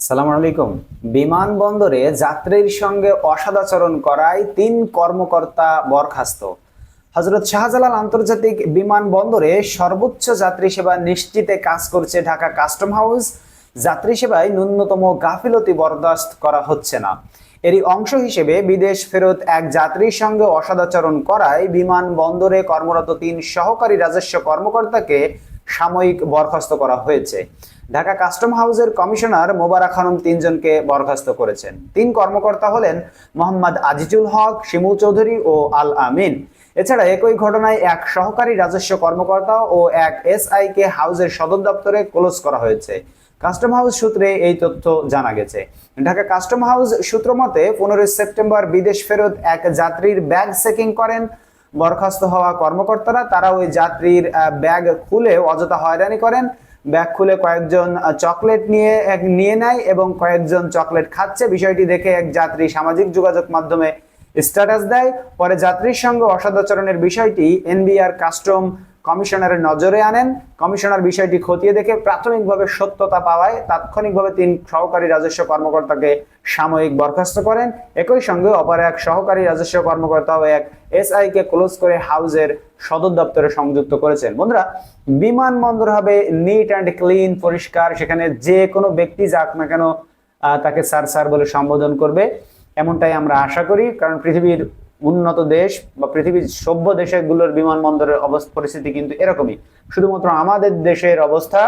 আসসালামু আলাইকুম। বিমানবন্দরে যাত্রীর সঙ্গে অসদাচরণ করায় তিন কর্মকর্তা বরখাস্ত। হজরত শাহজালাল আন্তর্জাতিক বিমানবন্দরে সর্বোচ্চ যাত্রী সেবা নিশ্চিতে কাজ করছে ঢাকা কাস্টম হাউস। যাত্রী সেবায় ন্যূনতম গাফিলতি বরদাস্ত করা হচ্ছে না। এরই অংশ হিসেবে বিদেশ ফেরত এক যাত্রীর সঙ্গে অসদাচরণ করায় বিমানবন্দরে কর্মরত তিন সহকারী রাজস্ব কর্মকর্তাকে সাময়িক বরখাস্ত করা হয়েছে। ঢাকা কাস্টম হাউসের কমিশনার মোবারক খানম তিনজনকে বরখাস্ত করেছেন। তিন কর্মকর্তা হলেন মোহাম্মদ আজিজুল হক, শিমু চৌধুরী ও আল আমিন। এছাড়া একই ঘটনায় এক সহকারী রাজস্ব কর্মকর্তা ও এক এসআই কে হাউসের সদর দপ্তরে ক্লোজ করা হয়েছে। কাস্টম হাউস সূত্রে এই তথ্য জানা গেছে। ঢাকা কাস্টম হাউস সূত্র মতে, পনেরোই সেপ্টেম্বর বিদেশ ফেরত এক যাত্রীর ব্যাগ চেকিং করেন বরখাস্ত হওয়া কর্মকর্তারা, তারা ওই যাত্রীর ব্যাগ খুলে অযথা হয়রানি করেন। ব্যাগ খুলে কয়েকজন চকলেট নিয়ে, এক নিয়ে নেয় এবং কয়েকজন চকলেট খাচ্ছে। বিষয়টি দেখে এক যাত্রী সামাজিক যোগাযোগ মাধ্যমে স্ট্যাটাস দেয়। পরে যাত্রীর সঙ্গে অসদাচরণের বিষয়টি এনবিআর কাস্টম কমিশনারের নজরে আনেন। কমিশনার বিষয়টি খতিয়ে দেখে প্রাথমিকভাবে সত্যতা পাওয়ায় তাৎক্ষণিকভাবে তিন সহকারী রাজস্ব কর্মকর্তাকে সাময়িক বরখাস্ত করেন। একই সঙ্গে অপর এক সহকারী রাজস্ব কর্মকর্তা ও এক এসআই কে ক্লোজ করে হাউজের সদর দপ্তরে সংযুক্ত করেছেন। বন্ধুরা, বিমানবন্দর হবে নিট অ্যান্ড ক্লিন পরিষ্কার। সেখানে যে কোনো ব্যক্তি যাক না কেন তাকে স্যার স্যার বলে সম্বোধন করবে। এমনটাই আমরা আশা করি, কারণ পৃথিবীর উন্নত দেশ বা পৃথিবীর সভ্য দেশগুলোর বিমানবন্দরের অবস্থা পরিস্থিতি কিন্তু এরকমই। শুধুমাত্র আমাদের দেশের অবস্থা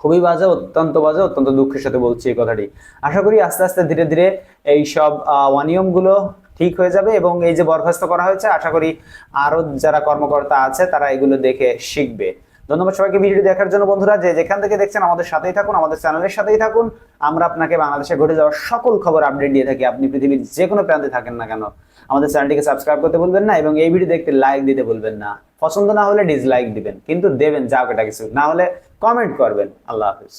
খুবই বাজে, অত্যন্ত বাজে, অত্যন্ত দুঃখের সাথে বলছি এই কথাটি। আশা করি আস্তে আস্তে ধীরে ধীরে এই সব অনিয়মগুলো ঠিক হয়ে যাবে এবং এই যে বরখাস্ত করা হয়েছে, আশা করি আরও যারা কর্মকর্তা আছে তারা এগুলো দেখে শিখবে। ধন্যবাদ সবাইকে ভিডিওটি দেখার জন্য বন্ধুরা। যে যেখান থেকে দেখছেন আমাদের সাথেই থাকুন, আমাদের চ্যানেলের সাথেই থাকুন। আমরা আপনাকে বাংলাদেশে ঘটে যাওয়া সকল খবর আপডেট দিয়ে থাকি। আপনি পৃথিবীর যে কোনো প্রান্তে থাকেন না কেন, আমাদের চ্যানেলটিকে সাবস্ক্রাইব করতে বলবেন না এবং এই ভিডিও দেখতে লাইক দিতে বলবেন না। পছন্দ না হলে ডিসলাইক দিবেন, কিন্তু দেবেন যা কেটা কিছু। না হলে কমেন্ট করবেন। আল্লাহ হাফিজ।